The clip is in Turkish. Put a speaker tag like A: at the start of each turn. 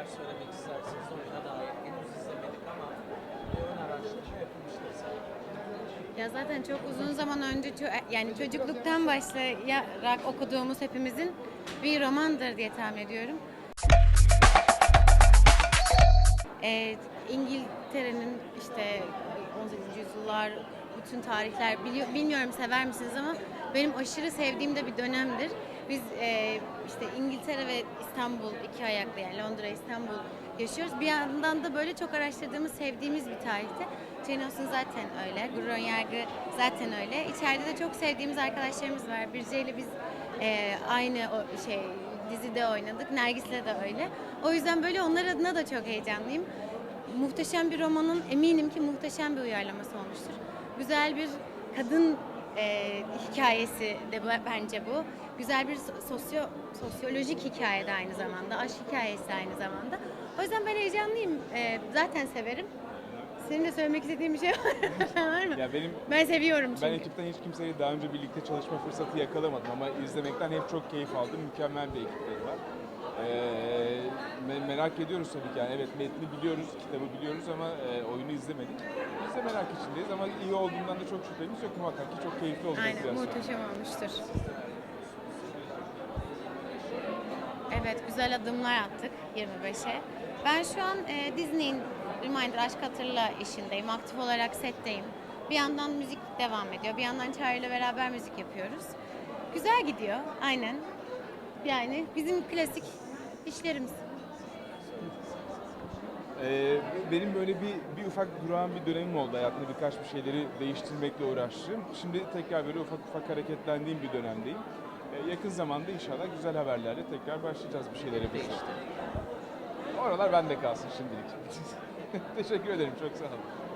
A: neler söylemek istersiniz oyuna dair? Henüz izlemedik ama ön araştırma yapılmıştır.
B: Ya zaten çok uzun zaman önce ço- yani çocukluktan başlayarak okuduğumuz hepimizin bir romandır diye tahmin ediyorum. Ee, İngiltere'nin işte 18. yüzyıllar, bütün tarihler biliyor, bilmiyorum sever misiniz ama benim aşırı sevdiğim de bir dönemdir. Biz e, işte İstanbul iki ayaklı yani Londra, İstanbul yaşıyoruz. Bir yandan da böyle çok araştırdığımız, sevdiğimiz bir tarihte. Austen zaten öyle, Gurur Yargı zaten öyle. İçeride de çok sevdiğimiz arkadaşlarımız var. Birce ile biz e, aynı o şey dizide oynadık. Nergis'le de öyle. O yüzden böyle onlar adına da çok heyecanlıyım. Muhteşem bir romanın eminim ki muhteşem bir uyarlaması olmuştur. Güzel bir kadın e, hikayesi de bence bu. Güzel bir so- sosyo sosyolojik hikaye de aynı zamanda. Aşk hikayesi aynı zamanda. O yüzden ben heyecanlıyım. E, zaten severim. Senin de söylemek istediğin bir şey var mı?
C: Ya benim
B: Ben seviyorum çünkü.
C: ben ekipten hiç kimseyle daha önce birlikte çalışma fırsatı yakalamadım ama izlemekten hep çok keyif aldım. Mükemmel bir ekipleri var. Ee, me- merak ediyoruz tabii ki. Yani evet metni biliyoruz, kitabı biliyoruz ama e, oyunu izlemedik. Biz de merak içindeyiz ama iyi olduğundan da çok şüphemiz yok. Muhakkak ki çok keyifli olacak
B: Aynen
C: biraz
B: muhteşem olmuştur. Evet güzel adımlar attık 25'e. Ben şu an e, Disney'in Reminder Aşk Hatırla işindeyim. Aktif olarak setteyim. Bir yandan müzik devam ediyor. Bir yandan ile beraber müzik yapıyoruz. Güzel gidiyor aynen. Yani bizim klasik işlerimiz.
C: Ee, benim böyle bir, bir ufak durağan bir dönemim oldu hayatımda birkaç bir şeyleri değiştirmekle uğraştım. Şimdi tekrar böyle ufak ufak hareketlendiğim bir dönemdeyim. Ee, yakın zamanda inşallah güzel haberlerle tekrar başlayacağız bir şeyler yapacağız.
A: Değişti.
C: Oralar bende kalsın şimdilik. Teşekkür ederim çok sağ olun.